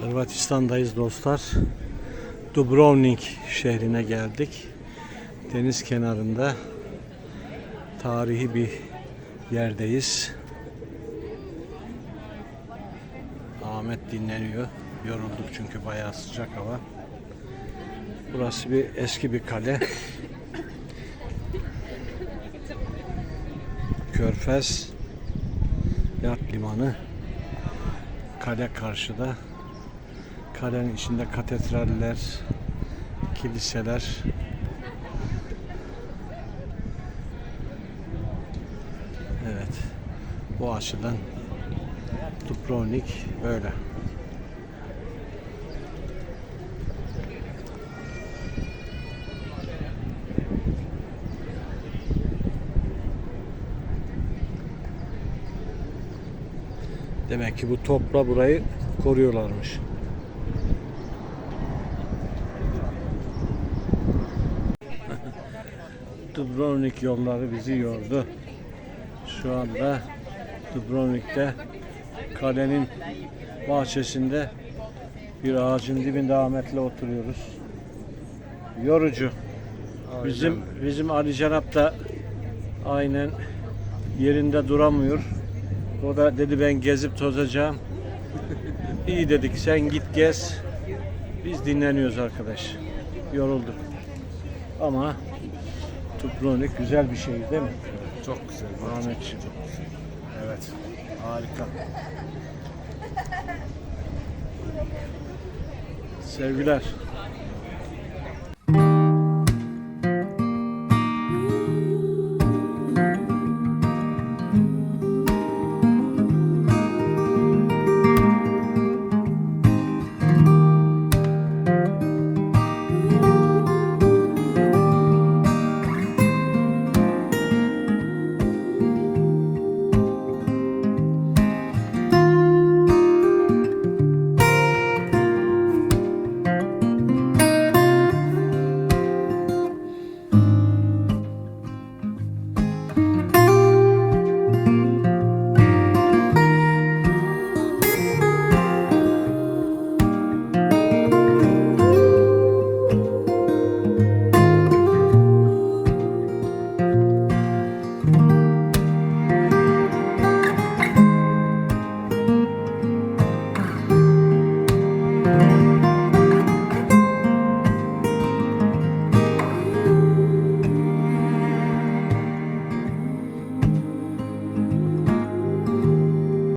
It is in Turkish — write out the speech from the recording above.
Hırvatistan'dayız dostlar. Dubrovnik şehrine geldik. Deniz kenarında tarihi bir yerdeyiz. Ahmet dinleniyor. Yorulduk çünkü bayağı sıcak hava. Burası bir eski bir kale. Körfez Yat Limanı. Kale karşıda. Kalenin içinde katedraller, kiliseler. Evet. Bu açıdan Dubrovnik böyle. Demek ki bu topla burayı koruyorlarmış. Dubrovnik yolları bizi yordu. Şu anda Dubrovnik'te kalenin bahçesinde bir ağacın dibinde Ahmet'le oturuyoruz. Yorucu. Bizim bizim Ali Cenap da aynen yerinde duramıyor. O da dedi ben gezip tozacağım. İyi dedik sen git gez. Biz dinleniyoruz arkadaş. Yorulduk. Ama Dubrovnik güzel bir şehir değil mi? Çok güzel. Ahmetciğim. Evet. Harika. Sevgiler.